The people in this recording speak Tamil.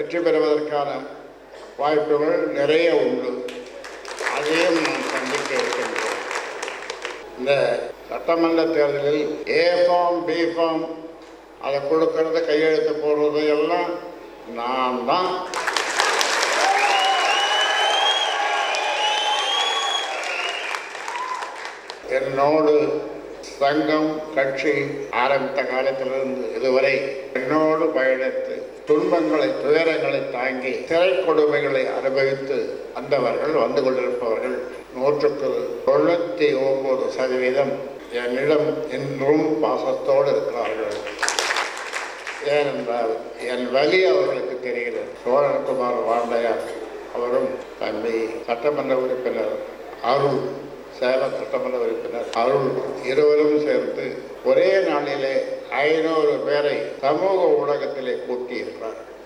வெற்றி பெறுவதற்கான வாய்ப்புகள் நிறைய உண்டு. அதையும் நாம் சந்திக்க இருக்கின்றோம். இந்த சட்டமன்ற தேர்தலில் ஏ ஃபார்ம் பி ஃபார்ம் அதை கொடுக்கறது கையெழுத்து போடுறது எல்லாம் நான் தான். என்னோடு சங்கம் கட்சி ஆரம்பித்த காலத்திலிருந்து இதுவரை என்னோடு பயணித்து துன்பங்களை துயரங்களை தாங்கி திரை கொடுமைகளை அனுபவித்து வந்தவர்கள் வந்து கொண்டிருப்பவர்கள் நூற்றுக்கு தொண்ணூற்றி ஒன்பது சதவீதம் என்னிடம் இன்றும் பாசத்தோடு இருக்கிறார்கள். ஏனென்றால் என் வழி அவர்களுக்கு தெரிகிறது. சோழன்குமார் வாண்டையார் அவரும் தம்பி சட்டமன்ற உறுப்பினர் அருள் சேலம் சட்டமன்ற உறுப்பினர் அருள் இருவரும் சேர்ந்து ஒரே நாளிலே ஐநூறு பேரை சமூக ஊடகத்திலே runner.